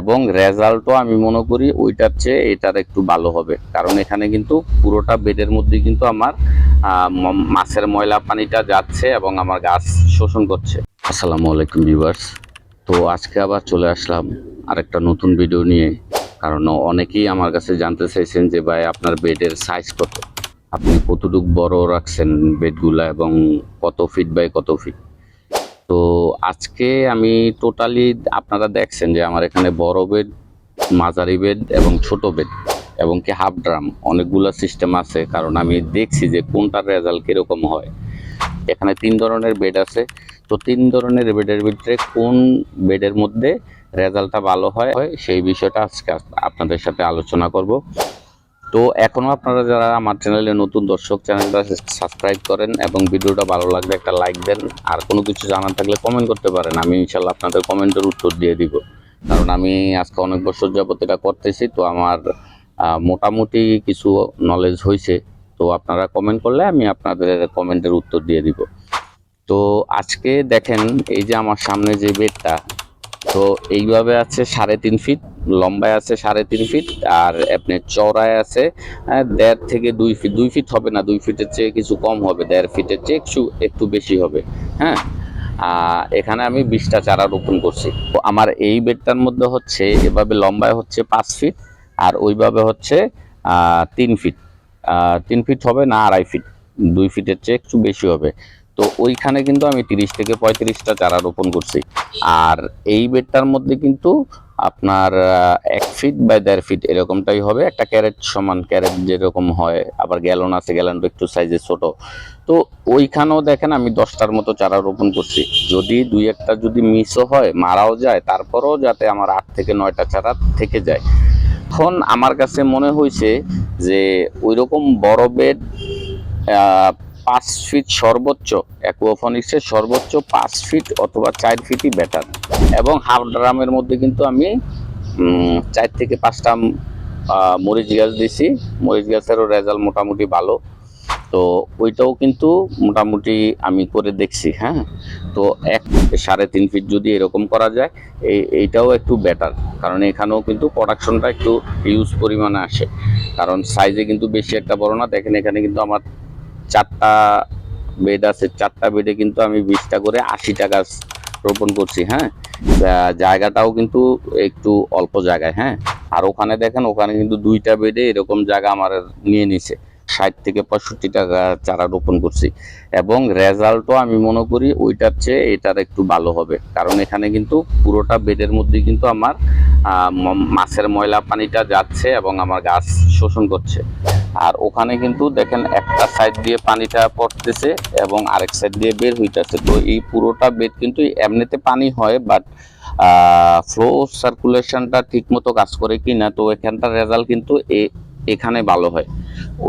এবং রেজাল্টও আমি মনে করি ওইটার চেয়ে এটার একটু ভালো হবে। কারণ এখানে কিন্তু পুরোটা বেডের মধ্যে কিন্তু আমার মাছের ময়লা পানিটা যাচ্ছে এবং আমার গাছ শোষণ করছে। আসসালামু আলাইকুম ভিউয়ার্স। তো আজকে আবার চলে আসলাম আরেকটা নতুন ভিডিও নিয়ে। কারণ অনেকেই আমার কাছে জানতে চাইছেন যে, ভাই, আপনার বেডের সাইজ কত? আপনি কতটুকু বড় রাখছেন বেডগুলা এবং কত ফিট বাই কত ফিট তো আজকে আমি টোটালি আপনারা দেখছেন যে আমার এখানে বড় বেড মাঝারি বেড এবং ছোট বেড এবং কি হাফ ড্রাম অনেকগুলো সিস্টেম আছে। কারণ আমি দেখছি যে কোনটার রেজাল্ট কীরকম হয়। এখানে তিন ধরনের বেড আছে। তো তিন ধরনের বেডের ভিতরে কোন বেডের মধ্যে রেজাল্টটা ভালো হয়, সেই বিষয়টা আজকে আপনাদের সাথে আলোচনা করব। তো এখনও আপনারা যারা আমার চ্যানেলে নতুন দর্শক চ্যানেলটা সাবস্ক্রাইব করেন এবং ভিডিওটা ভালো লাগলে একটা লাইক দেন। আর কোনো কিছু জানার থাকলে কমেন্ট করতে পারেন। আমি ইনশাল্লাহ আপনাদের কমেন্টের উত্তর দিয়ে দিব। কারণ আমি আজকে অনেক বছর যাবত এটা করতেছি, তো আমার মোটামুটি কিছু নলেজ হয়েছে তো আপনারা কমেন্ট করলে আমি আপনাদের কমেন্টের উত্তর দিয়ে দিব। তো আজকে দেখেন, এই যে আমার সামনে যে বেডটা তো এইভাবে আছে সাড়ে তিন ফিট লম্বায় আছে সাড়ে তিন ফিট আর আপনি চওড়ায় আছে আহ, দেড় থেকে দুই ফিট দুই ফিট হবে না দুই ফিটের চেয়ে কিছু কম হবে দেড় ফিটের চেয়ে একটু একটু বেশি হবে হ্যাঁ? এখানে আমি বিশটা চারা রোপণ করছি। তো আমার এই বেডটার মধ্যে হচ্ছে এভাবে লম্বায় হচ্ছে পাঁচ ফিট আর ওইভাবে হচ্ছে তিন ফিট তিন ফিট হবে না আড়াই ফিট দুই ফিটের চেয়ে একটু বেশি হবে। তো ওইখানে কিন্তু আমি তিরিশ থেকে পঁয়ত্রিশটা চারা রোপণ করছি। আর এই বেডটার মধ্যে কিন্তু আপনার এক ফিট বাই দেড় ফিট এরকমটাই হবে। একটা ক্যারেট সমান ক্যারেট যেরকম হয়, আবার গ্যালন আছে গ্যালনটা একটু সাইজে ছোট। তো ওইখানেও দেখেন আমি দশটার মতো চারা রোপণ করছি। যদি দুই একটা যদি মিসও হয়, মারাও যায়, তারপরেও যাতে আমার আট থেকে নয়টা চারা থেকে যায়। এখন আমার কাছে মনে হয়েছে যে ওইরকম বড় বেড পাঁচ ফিট সর্বোচ্চ, অ্যাকুয়াফনিক্সের সর্বোচ্চ পাঁচ ফিট অথবা চার ফিটই বেটার এবং হাফ ড্রামের মধ্যে কিন্তু আমি চার থেকে পাঁচটা মরিচ গাছ দিছি মরিচ গাছেরও রেজাল্ট মোটামুটি ভালো। তো ওইটাও কিন্তু মোটামুটি আমি করে দেখছি হ্যাঁ? তো এক সাড়ে তিন ফিট যদি এরকম করা যায়, এই, এইটাও একটু বেটার কারণ এখানেও কিন্তু প্রোডাকশনটা একটু হিউজ পরিমাণে আসে। কারণ সাইজে কিন্তু বেশি একটা বড় না। দেখেন এখানে কিন্তু আমার চারটা বেড আছে, চারটা বেডে কিন্তু আমি বিশটা করে আশি টাকা রোপণ করছি হ্যাঁ? জায়গাটাও কিন্তু একটু অল্প জায়গায় হ্যাঁ? আর ওখানে দেখেন, ওখানে কিন্তু দুইটা বেডে এরকম জায়গা আমার নিয়ে নিছে। ষাট থেকে পঁয়ষট্টি টাকা চারা রোপণ করছি। এবং রেজাল্টও আমি মনে করি ওইটার চেয়ে এটার একটু ভালো হবে। কারণ এখানে কিন্তু পুরোটা বেডের মধ্যে কিন্তু আমার মাছের ময়লা পানিটা যাচ্ছে এবং আমার গাছ শোষণ করছে। আর ওখানে কিন্তু দেখেন একটা সাইড দিয়ে পানিটা পড়তেছে এবং আরেক সাইড দিয়ে বের হইতেছে। তো এই পুরোটা বেড কিন্তু এমনিতে পানি হয় বাট ফ্লো সার্কুলেশনটা ঠিক মতো কাজ করে কিনা, তো এখানটার রেজাল্ট কিন্তু এখানে ভালো হয়।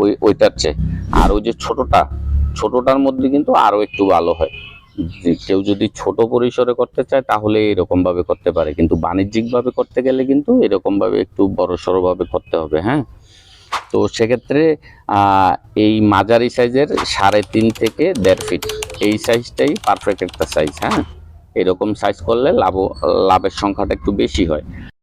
ওই ওইটার চেয়ে। আর ওই যে ছোটটা, ছোটটার মধ্যে কিন্তু আরও একটু ভালো হয়। কেউ যদি ছোট পরিসরে করতে চায়, তাহলে এরকম ভাবে করতে পারে। কিন্তু বাণিজ্যিক ভাবে করতে গেলে কিন্তু এরকম ভাবে একটু বড় সড়ো ভাবে করতে হবে হ্যাঁ? তো সেক্ষেত্রে এই মাঝারি সাইজের সাড়ে তিন থেকে দেড় ফিট, এই সাইজটাই পারফেক্ট একটা সাইজ হ্যাঁ? এরকম সাইজ করলে লাভ, লাভের সংখ্যাটা একটু বেশি হয়।